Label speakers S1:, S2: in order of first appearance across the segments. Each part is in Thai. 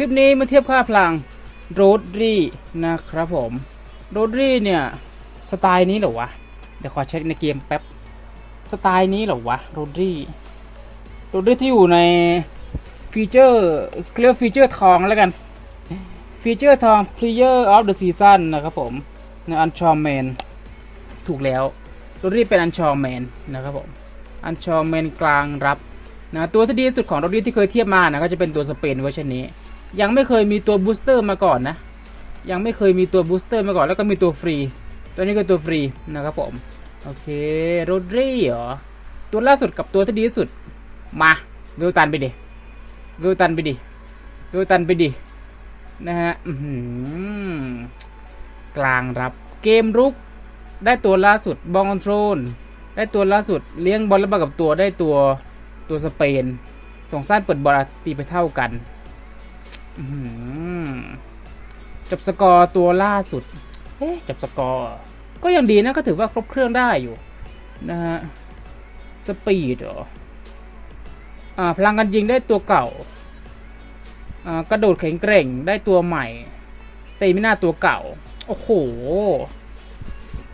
S1: ลิปนี้มาเทียบค่าพลังโรดรีนะครับผมโรดรีเนี่ยสไตล์นี้เหรอวะ เดี๋ยวขอเช็คในเกมแป๊บ สไตล์นี้เหรอวะโรดรีโรดรีที่อยู่ในฟีเจอร์เรียกฟีเจอร์ทองแล้วกันฟีเจอร์ทอง Player of the Season นะครับผมในอันชอมแมนถูกแล้วโรดรีเป็นอันชอมแมนนะครับผมอันชอมแมนกลางรับนะตัวที่ดีที่สุดของโรดรีที่เคยเทียบมานะก็จะเป็นตัวสเปนเวอร์ชันนี้ ยังไม่เคยมีตัวบูสเตอร์มาก่อนนะ ยังไม่เคยมีตัวบูสเตอร์มาก่อนแล้วก็มีตัวฟรี ตัวนี้ก็ตัวฟรีนะครับผม โอเคโรดรีเหรอ ตัวล่าสุดกับตัวที่ดีที่สุด มาวิวตันไปดิวิวตันไปดิวิวตันไปดิ นะฮะกลางรับเกมรุก ได้ตัวล่าสุดบอลคอนโทรลได้ตัวล่าสุดเลี้ยงบอลแล้วมากับตัวได้ตัวตัวสเปนส่งสั้นเปิดบอลตีไปเท่ากัน จบสกอร์ตัวล่าสุด เอ๊ะจบสกอร์ ก็ยังดีนะก็ถือว่าครบเครื่องได้อยู่ นะฮะ สปีดหรอ อ่า พลังกันยิงได้ตัวเก่า อ่า กระโดดแข็งแกร่งได้ตัวใหม่ สเตมิน่าตัวเก่า โอ้โห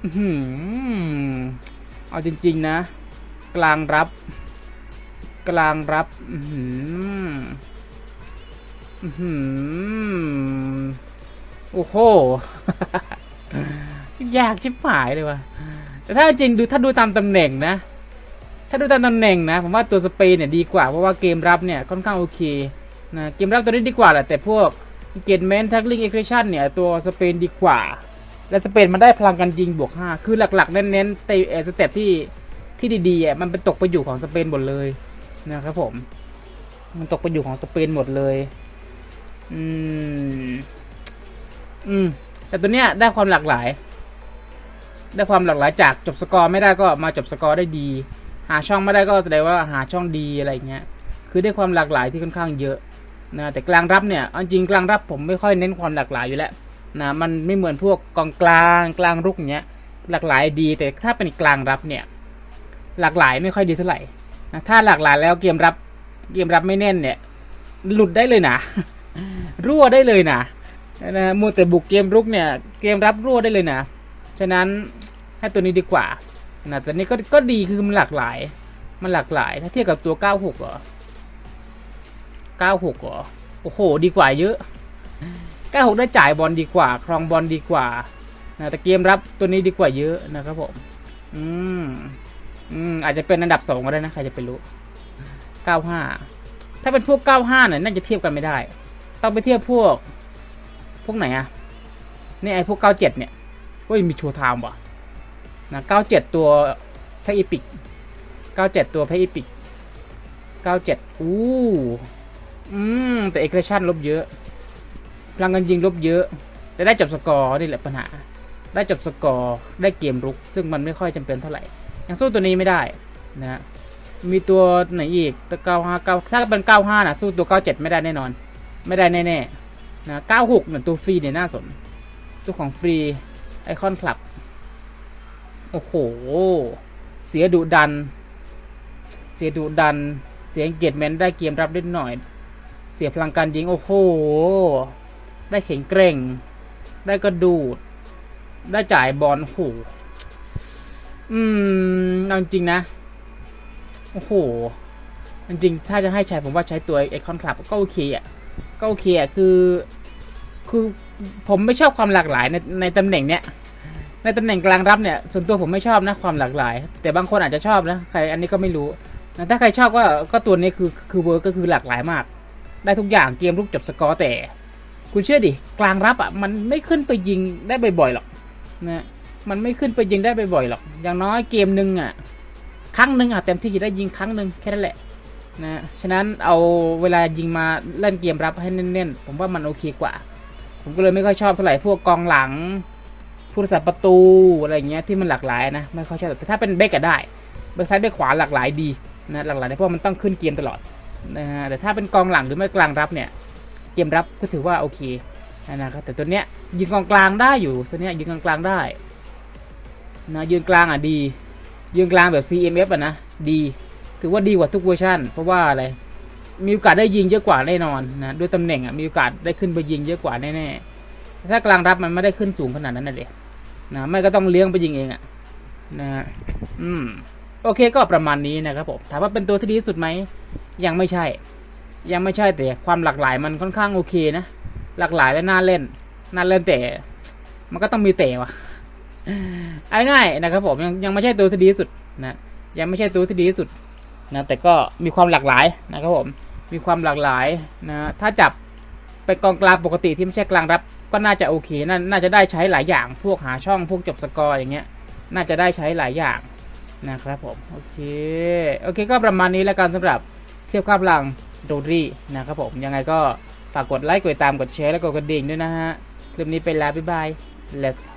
S1: อื้อหือเอาจริง ๆ นะ กลางรับ กลางรับ อื้อหืออื้อหือ โอ้โห ยากชิบหายเลยว่ะ แต่ถ้าจริงดูถ้าดูตามตำแหน่งนะ ถ้าดูตามตำแหน่งนะ ผมว่าตัวสเปนเนี่ยดีกว่า เพราะว่าเกมรับเนี่ยค่อนข้างโอเคนะ เกมรับตัวนี้ดีกว่าแหละ แต่พวกเกมแมนทักลิงเอ็กเซชันเนี่ย ตัวสเปนดีกว่า และสเปนมันได้พลังการยิงบวก 5 คือหลักๆ เน้นๆสเตเอ่อสเตปที่ที่ดีๆอะมันเป็นตกไปอยู่ของสเปนหมดเลยนะครับผม มันตกไปอยู่ของสเปนหมดเลย อืม อืม แต่ตัวเนี้ยได้ความหลากหลาย ได้ความหลากหลายจากจบสกอร์ไม่ได้ก็มาจบสกอร์ได้ดี หาช่องไม่ได้ก็แสดงว่าหาช่องดีอะไรเงี้ย คือได้ความหลากหลายที่ค่อนข้างเยอะนะแต่กลางรับเนี่ยอจริงกลางรับผมไม่ค่อยเน้นความหลากหลายอยู่แล้วนะมันไม่เหมือนพวกกองกลางกลางรุกเงี้ยหลากหลายดี แต่ถ้าเป็นกลางรับเนี่ย หลากหลายไม่ค่อยดีเท่าไหร่นะถ้าหลากหลายแล้วเกมรับเกมรับไม่แน่นเนี่ย หลุดได้เลยนะ รั่วได้เลยนะนะมัวแต่บุกเกมรุกเนี่ยเกมรับรั่วได้เลยนะ ฉะนั้นให้ตัวนี้ดีกว่านะแต่นี้ก็ก็ดีคือมันหลากหลาย มันหลากหลาย ถ้าเทียบกับตัว 96เหรอ96เหรอโอ้โห ดีกว่าเยอะ 96 ได้จ่ายบอลดีกว่า ครองบอลดีกว่านะแต่เกมรับตัวนี้ดีกว่าเยอะนะครับผม อืมอืมอาจจะเป็นอันดับสองก็ได้นะ ใครจะไปรู้ 95 ถ้าเป็นพวก 95เนี่ยน่าจะเทียบกันไม่ได้ ต้องไปเทียบพวก พวกไหนอะนี่ไอพวก 97 เนี่ยก็ยังมีโชว์ไทม์ว่ะนะ97 ตัวแพอีพิก97 ตัวแพอีพิก97 อู้อืม แต่เอ็กชันลบเยอะพลังกันยิงลบเยอะ แต่ได้จบสกอร์นี่แหละปัญหา ได้จบสกอร์ได้เกมรุก ซึ่งมันไม่ค่อยจำเป็นเท่าไหร่ ยังสู้ตัวนี้ไม่ได้นะมีตัวไหนอีกตัวเก้าห้าถ้าเป็นเก้าห้านะสู้ตัวเก้าเจ็ดไม่ได้แน่นอน ไม่ได้แน่ๆนะเก้าหกเนี่ยตัวฟรีเนี่ยน่าสน ตัวของฟรีไอคอนคลับ โอ้โห เสียดุดัน เสียดุดัน เสียเกียรติเมนได้เกมรับได้หน่อย เสียพลังการยิง โอ้โห ได้แข็งแกร่ง ได้กระดูด ได้จ่ายบอลโอ้โหอืมเอาจริงๆนะ โอ้โหจริงถ้าจะให้ใช้ผมว่าใช้ตัวไอคอนคลับก็โอเคอะ ก็โอเคอะคือ คือผมไม่ชอบความหลากหลายในในตำแหน่งเนี้ยในตำแหน่งกลางรับเนี่ยส่วนตัวผมไม่ชอบนะความหลากหลาย แต่บางคนอาจจะชอบนะใครอันนี้ก็ไม่รู้นะถ้าใครชอบก็ก็ตัวนี้คือคือเวิร์กก็คือหลากหลายมาก ได้ทุกอย่างเกมลูกจบสกอร์แต่ คุณเชื่อดิกลางรับอะมันไม่ขึ้นไปยิงได้บ่อยๆหรอกนะมันไม่ขึ้นไปยิงได้บ่อยๆหรอก อย่างน้อยเกมหนึ่งอะครั้งหนึ่งอะเต็มที่จะได้ยิงครั้งหนึ่งแค่นั้นแหละ นะฉะนั้นเอาเวลายิงมาเล่นเกมรับให้เน้นๆ ผมว่ามันโอเคกว่า ผมก็เลยไม่ค่อยชอบเท่าไหร่พวกกองหลังผู้รักษาประตูอะไรเงี้ยที่มันหลากหลายนะไม่ค่อยชอบแต่ถ้าเป็นเบกก็ได้เบกซ้ายเบกขวาหลากหลายดีนะหลากหลายเพราะว่ามันต้องขึ้นเกมตลอดนะฮะแต่ถ้าเป็นกองหลังหรือไม่กลางรับเนี่ยเกมรับก็ถือว่าโอเคนะครับแต่ตัวเนี้ยยิงกองกลางได้อยู่ตัวเนี้ยยิงกองกลางได้นะยืนกลางอะดี ยืนกลางแบบ CMF อะนะดี ถือว่าดีกว่าทุกเวอร์ชันเพราะว่าอะไรมีโอกาสได้ยิงเยอะกว่าแน่นอนนะด้วยตำแหน่งอะมีโอกาสได้ขึ้นไปยิงเยอะกว่าแน่ๆถ้ากลางรับมันไม่ได้ขึ้นสูงขนาดนั้นนะเด็นะไม่ก็ต้องเลี้ยงไปยิงเองอะนะอืมโอเคก็ประมาณนี้นะครับผมถามว่าเป็นตัวที่ดีที่สุดไหมยังไม่ใช่ ยังไม่ใช่แต่ความหลากหลายมันค่อนข้างโอเคนะหลากหลายและน่าเล่นน่าเล่นแต่ มันก็ต้องมีแต่ว่ะเอาง่ายๆนะครับผมยังยังไม่ใช่ตัวที่ดีที่สุดนะยังไม่ใช่ตัวที่ดีที่สุด นะแต่ก็มีความหลากหลายนะครับผมมีความหลากหลายนะถ้าจับเป็นกองกลางปกติที่ไม่ใช่กลางรับ ก็น่าจะโอเคน่าน่าจะได้ใช้หลายอย่างพวกหาช่องพวกจบสกอร์อย่างเงี้ยน่าจะได้ใช้หลายอย่างนะครับผมโอเคโอเคก็ประมาณนี้แล้วกันสำหรับเทียบค่าพลังโดรีนะครับผมยังไงก็ฝากกดไลค์กดติดตามกดแชร์และกดกระดิ่งด้วยนะฮะคลิปนี้ไปแล้วบ๊ายบาย let's go